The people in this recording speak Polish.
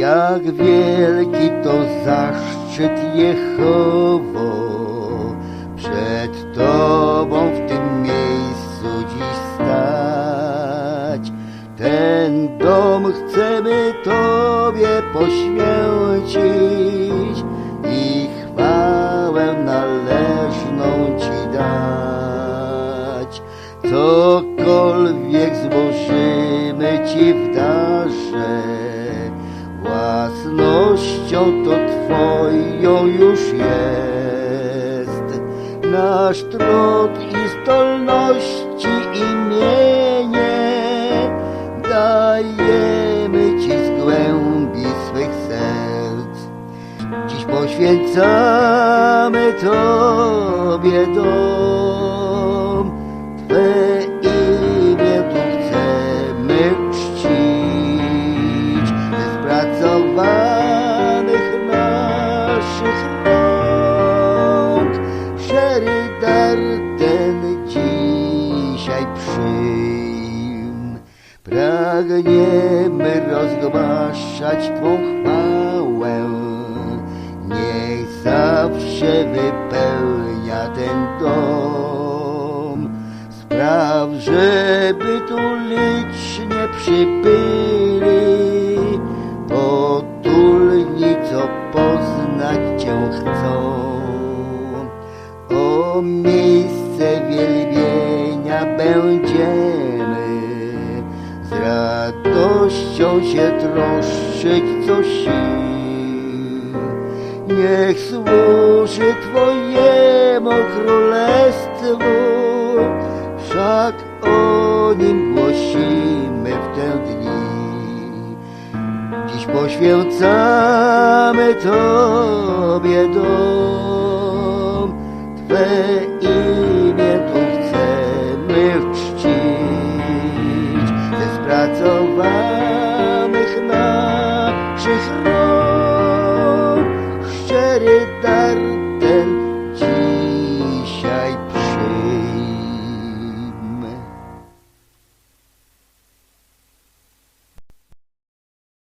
Jak wielki to zaszczyt Jehowo, przed Tobą w tym miejscu dziś stać. Ten dom chcemy Tobie poświęcić i chwałę należną Ci dać. Cokolwiek złożymy Ci w darze, własnością to Twoją już jest. Nasz trud i zdolności imienie dajemy Ci z głębi swych serc. Dziś poświęcamy Tobie dom, rąk. Dar ten dzisiaj przyjm. Pragniemy rozgłaszać Twą chwałę, niech zawsze wypełnia ten dom. Spraw, żeby tu licznie przybyli, O miejsce wielbienia będziemy z radością się troszczyć co sił. Niech służy Twojemu królestwu, wszak o nim głosimy w te dni dziś poświęcamy Tobie dom. Twe imię tu chcemy czcić ze spracowanych naszych